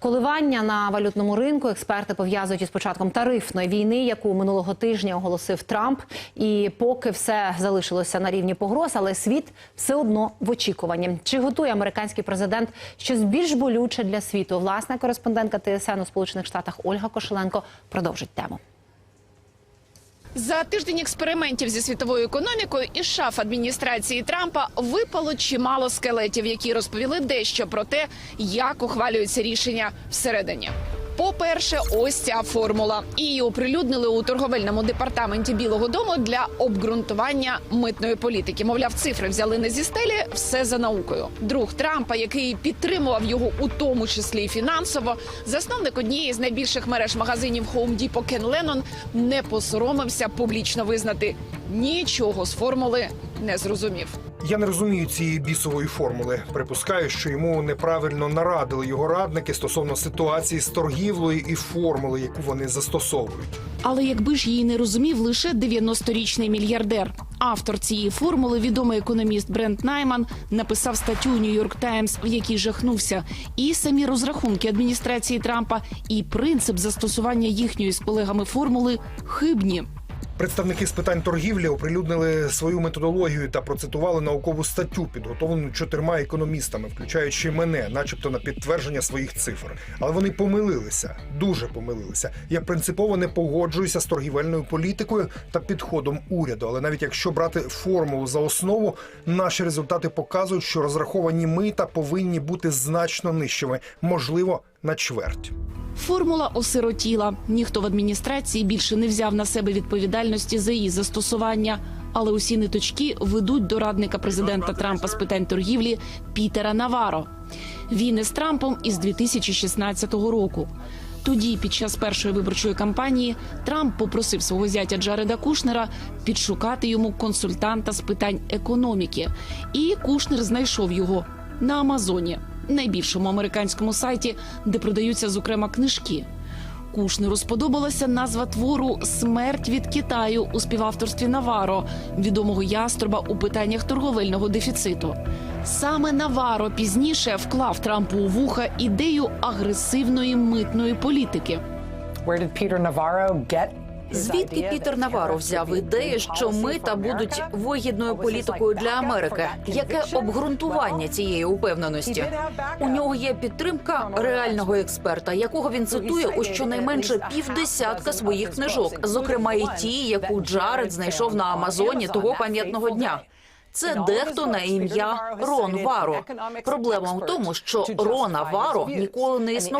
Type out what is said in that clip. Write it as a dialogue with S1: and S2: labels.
S1: Коливання на валютному ринку експерти пов'язують із початком тарифної війни, яку минулого тижня оголосив Трамп. І поки все залишилося на рівні погроз, але світ все одно в очікуванні. Чи готує американський президент щось більш болюче для світу? Власна кореспондентка ТСН у Сполучених Штатах Ольга Кошеленко продовжить тему.
S2: За тиждень експериментів зі світовою економікою із шаф адміністрації Трампа випало чимало скелетів, які розповіли дещо про те, як ухвалюються рішення всередині. По-перше, ось ця формула. Її оприлюднили у торговельному департаменті Білого Дому для обґрунтування митної політики. Мовляв, цифри взяли не зі стелі, все за наукою. Друг Трампа, який підтримував його у тому числі і фінансово, засновник однієї з найбільших мереж магазинів Home Depot Кен Леннон не посоромився публічно визнати нічого з формули не зрозумів.
S3: Я не розумію цієї бісової формули. Припускаю, що йому неправильно нарадили його радники стосовно ситуації з торгівлею і формули, яку вони застосовують.
S2: Але якби ж її не розумів лише 90-річний мільярдер. Автор цієї формули, відомий економіст Брент Найман, написав статтю Нью-Йорк Таймс, в якій жахнувся і самі розрахунки адміністрації Трампа, і принцип застосування їхньої з колегами формули хибні.
S3: Представники з питань торгівлі оприлюднили свою методологію та процитували наукову статтю, підготовлену чотирма економістами, включаючи мене, начебто на підтвердження своїх цифр. Але вони помилилися, дуже помилилися. Я принципово не погоджуюся з торгівельною політикою та підходом уряду. Але навіть якщо брати формулу за основу, наші результати показують, що розраховані мита повинні бути значно нижчими, можливо, на чверть.
S2: Формула осиротіла. Ніхто в адміністрації більше не взяв на себе відповідальності за її застосування. Але усі ниточки ведуть до радника президента Трампа з питань торгівлі Пітера Наваро. Він із Трампом із 2016 року. Тоді, під час першої виборчої кампанії, Трамп попросив свого зятя Джареда Кушнера підшукати йому консультанта з питань економіки. І Кушнер знайшов його на Амазоні, найбільшому американському сайті, де продаються зокрема книжки. Кушнеру сподобалася назва твору Смерть від Китаю у співавторстві Наваро, відомого яструба у питаннях торговельного дефіциту. Саме Наваро пізніше вклав Трампу у вуха ідею агресивної митної політики.
S4: Where did Peter Navarro get
S5: Звідки Пітер Наваро взяв ідею, що мита будуть вигідною політикою для Америки? Яке обґрунтування цієї упевненості? У нього є підтримка реального експерта, якого він цитує у щонайменше півдесятка своїх книжок, зокрема і ті, яку Джаред знайшов на Амазоні того пам'ятного дня. Це дехто на ім'я Рон Варо. Проблема в тому, що Рона Варо ніколи не існував